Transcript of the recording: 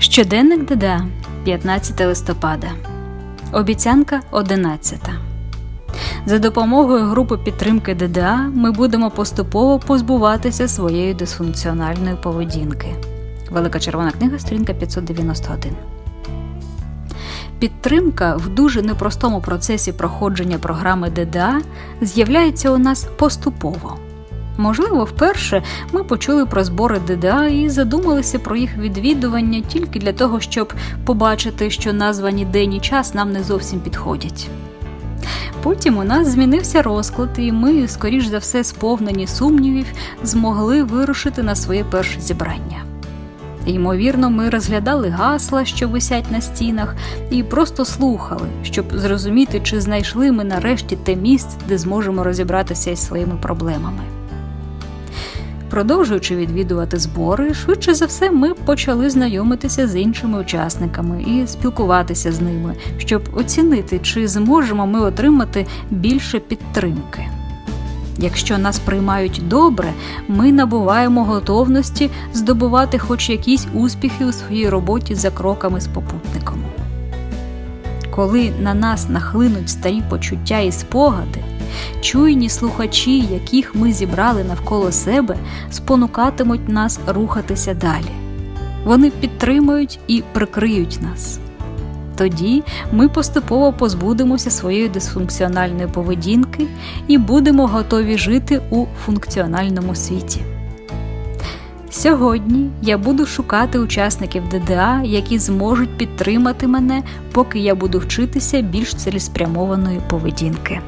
Щоденник ДДА 15 листопада. Обіцянка 11. За допомогою групи підтримки ДДА ми будемо поступово позбуватися своєї дисфункціональної поведінки. Велика червона книга, сторінка 591. Підтримка в дуже непростому процесі проходження програми ДДА з'являється у нас поступово. Можливо, вперше ми почули про збори ДДА і задумалися про їх відвідування тільки для того, щоб побачити, що названі день і час нам не зовсім підходять. Потім у нас змінився розклад, і ми, скоріш за все, сповнені сумнівів, змогли вирушити на своє перше зібрання. Ймовірно, ми розглядали гасла, що висять на стінах, і просто слухали, щоб зрозуміти, чи знайшли ми нарешті те місце, де зможемо розібратися із своїми проблемами. Продовжуючи відвідувати збори, швидше за все, ми почали знайомитися з іншими учасниками і спілкуватися з ними, щоб оцінити, чи зможемо ми отримати більше підтримки. Якщо нас приймають добре, ми набуваємо готовності здобувати хоч якісь успіхи у своїй роботі за кроками з попутником. Коли на нас нахлинуть старі почуття і спогади, чуйні слухачі, яких ми зібрали навколо себе, спонукатимуть нас рухатися далі. Вони підтримують і прикриють нас. Тоді ми поступово позбудемося своєї дисфункціональної поведінки і будемо готові жити у функціональному світі. Сьогодні я буду шукати учасників ДДА, які зможуть підтримати мене, поки я буду вчитися більш цілеспрямованої поведінки.